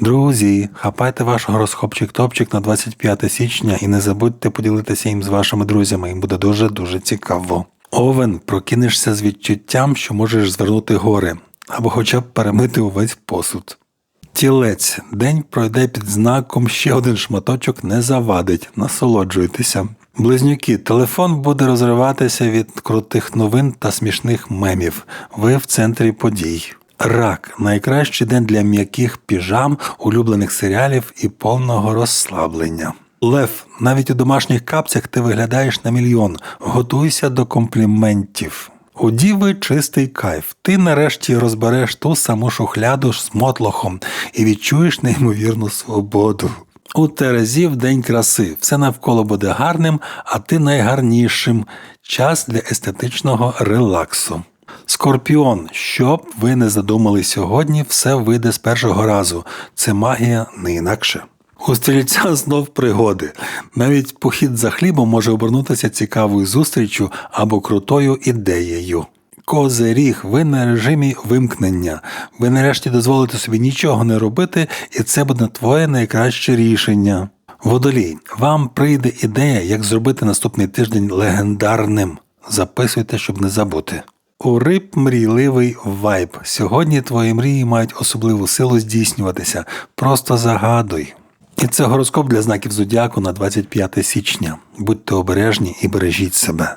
Друзі, хапайте ваш гороскопчик-топчик на 25 січня і не забудьте поділитися їм з вашими друзями. Їм буде дуже дуже цікаво. Овен, прокинешся з відчуттям, що можеш звернути гори, або хоча б перемити увесь посуд. Тілець, день пройде під знаком ще один шматочок не завадить. Насолоджуйтеся. Близнюки, телефон буде розриватися від крутих новин та смішних мемів. Ви в центрі подій. Рак найкращий день для м'яких піжам, улюблених серіалів і повного розслаблення. Лев, навіть у домашніх капцях ти виглядаєш на мільйон. Готуйся до компліментів. У діви чистий кайф. Ти нарешті розбереш ту саму шухляду з мотлохом і відчуєш неймовірну свободу. У Терезів день краси. Все навколо буде гарним, а ти найгарнішим. Час для естетичного релаксу. Скорпіон, що б ви не задумали сьогодні, все вийде з першого разу. Це магія не інакше. У стрільця знов пригоди. Навіть похід за хлібом може обернутися цікавою зустрічю або крутою ідеєю. Козиріг, ви на режимі вимкнення. Ви нарешті дозволите собі нічого не робити, і це буде твоє найкраще рішення. Водолій, вам прийде ідея, як зробити наступний тиждень легендарним. Записуйте, щоб не забути. У риб мрійливий вайб. Сьогодні твої мрії мають особливу силу здійснюватися. Просто загадуй. І це гороскоп для знаків зодіаку на 25 січня. Будьте обережні і бережіть себе.